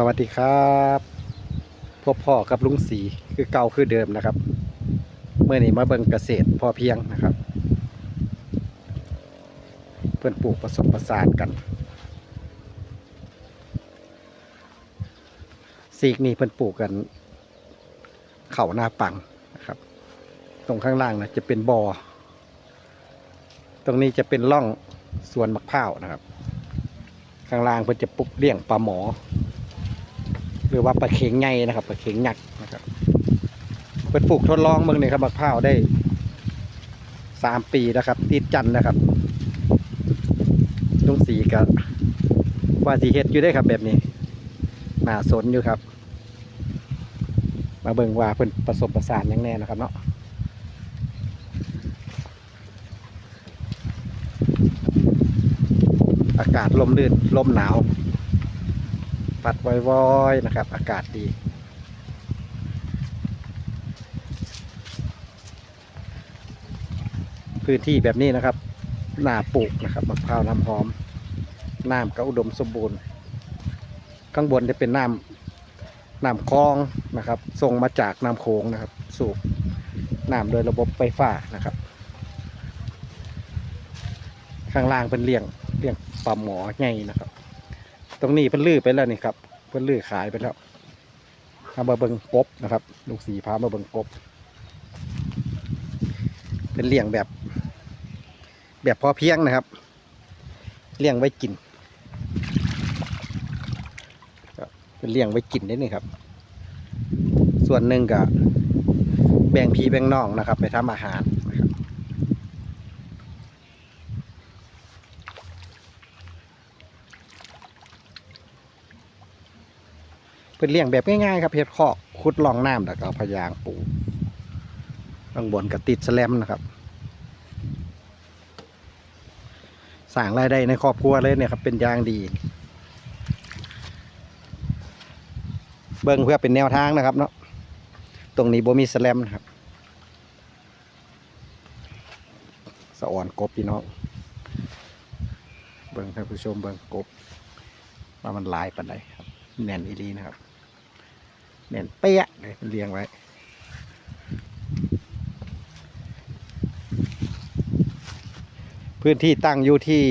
สวัสดีครับพบพ่อกับลุงสีคือเก่าคือเดิมนะครับ เมื่อนี้มาเบิ่งเกษตรพอเพียงนะครับ เพื่อนปลูกผสมผสานกันซีกนี้เพื่อนปลูกกัน เข่าหน้าปังนะครับ ตรงข้างล่างนะจะเป็นบอ่อตรงนี้จะเป็นร่องสวนมะพร้าวนะครับ ข้างล่างเพื่อนจะปลูกเลี้ยงปลาหมอ รือว่าปลาเข็งไงนะครับปลาเข็งหยักนะครับเปิดปลูกทดลองเมืองนี่ครับมะพร้าวได้สามปีนะครับ ติดจันนะครับลุงสีกับว่าสีเฮ็ดอยู่ได้ครับแบบนี้หนาสนอยู่ครับ มาเบิ่งว่าเพิ่นประสบประสานยังแน่นะครับเนาะอากาศลมลื่นลมหนาว ปัดวอยๆนะครับ อากาศดี พื้นที่แบบนี้นะครับหนาปลูกนะครับมะพร้าวน้ำหอมน้ำก็อุดมสมบูรณ์ ข้างบนจะเป็นน้ำน้ำคลองนะครับส่งมาจากน้ำโขงนะครับ สูบน้ำโดยระบบไฟฟ้านะครับ ข้างล่างเป็นเลี้ยงเลี้ยงปลาหมอไงนะครับ ตรงนี้เป็นลื้อไปแล้วนี่ครับ เพิ่นลื้อขายไปแล้วเอามาเบิงกบนะครับ ลูกสีพามาเบิงกบ เป็นเลี้ยงแบบ แบบพอเพียงนะครับ เลี้ยงไว้กินเป็นเลี้ยงไว้กินได้นี่ครับ ส่วนหนึ่งก็แบ่งพี่แบ่งน้องนะครับ ไปทำอาหารนะครับ เป็นเลี้ยงแบบง่ายๆครับเฮ็ดคอกขุดลองน้ำแล้วก็เอาพยางปูข้างบนก็ติดแสลมนะครับสร้างรายได้ในครอบครัวเลยเนี่ยครับเป็นอย่างดี เบิ่งเพื่อเป็นแนวทางนะครับเนาะตรงนี้บ่มีแสลมนะครับสะอ่อนกบพี่น้องเบิ่งท่านผู้ชมเบิ่งกบว่ามันลายปานใดครับแน่นอีหลีนะครับ เน่นเปี้ยเลยเรียงไว้ พื้นที่ตั้งอยู่ที่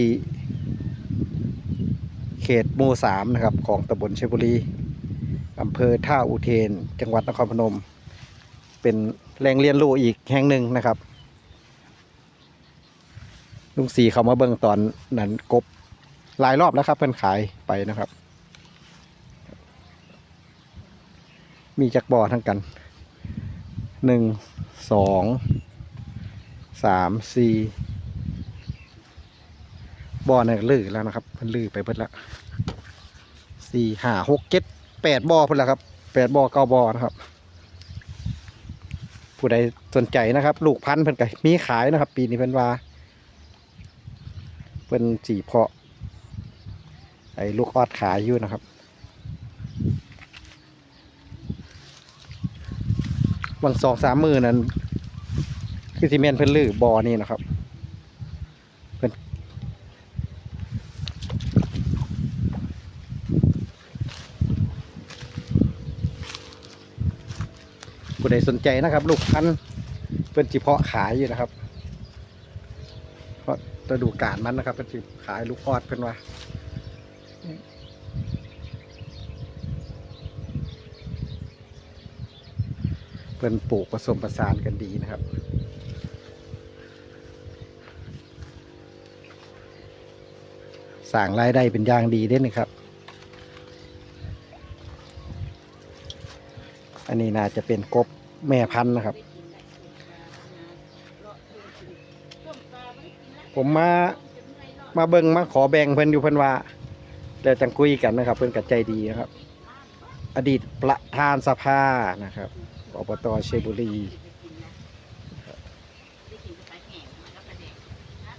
เขตหมู่สามนะครับ ของตำบลเชยบุรีอำเภอท่าอุเทน จังหวัดนครพนม เป็นแหล่งเรียนรู้อีกแห่งหนึ่งนะครับลุงสีเขามาเบิ่งตอนนั้นกบหลายรอบแล้วครับเพิ่นขายไปนะครับ มีจักบ่อทั้งกันหนึ่งสองสามสี่บ่อเนี่ยลื่อแล้วนะครับมันลื่อไปเบิดละสี่ห้าหกเจ็ดแปดบ่อเพิ่นล้วครับแปดบ่อเก้าบ่อนะครับ ผู้ใดสนใจนะครับ ลูกพันธุ์เพิ่นก็มีขายนะครับ ปีนี้เพิ่นว่าเพิ่นจีเพาะไอ้ลูกออดขายอยู่นะครับ บางสองสามมือนั้นคือซีเมนเพิ่นลือบอนี่นะครับเพิ่นผู้ใดสนใจนะครับ ลูกพันเพิ่นจิเพาะขายอยู่นะครับเพราะฤดูกาลมันนะครับเพิ่นจิขายลูกออดเพิ่นว่า เพิ่นปลูกผสมผสานกันดีนะครับ สร้างรายได้เป็นอย่างดีเด้นะครับ อันนี้น่าจะเป็นกบแม่พันธุ์นะครับ ผมมามาเบิงมาขอแบ่งเพิ่นอยู่เพิ่นว่าแล้วจังคุยกันนะครับ เพิ่นกัใจดีนะครับ อดีตประธานสภานะครับ อบตเชยบุรี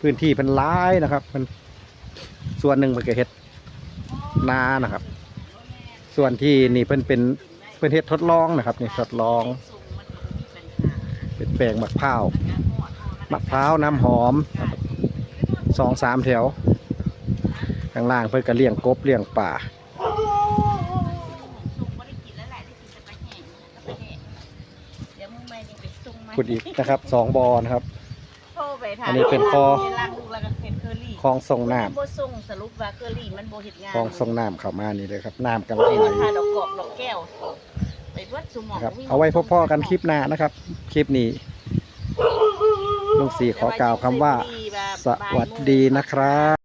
พื้นที่เป็นร้ายนะครับ มันส่วนหนึ่งมันก็เฮ็ดนานะครับ ส่วนที่นี่เพิ่นเป็นเพิ่นเฮ็ดทดลองนะครับนี่ทดลอง เป็นแปลงมะพร้าวมะพร้าวน้ำหอมสองสามแถวข้างล่างเพิ่นก็เลี้ยงกบเลี้ยงป่า ส่งมา ขุดอีกนะครับสองบอนะครับ โทรไปถามอันนี้เป็นคอล้างลูกแล้วก็เห็นเคอรี่คลองส่งน้บ่ส่งสรุปว่าเคอรี่มันบ่เฮ็ดงานำคลองส่งน้ำเข้ามานี่เลยครับน้ำกำลังไปไหลทาดอกกอกดอกแก้วไปเบิดสุหมองนะครับวิ่งเอาไว้พ่อๆกันคลิปหน้านะครับ คลิปนี้ลุงสีขอกล่าวคำว่า สวัสดีนะครับ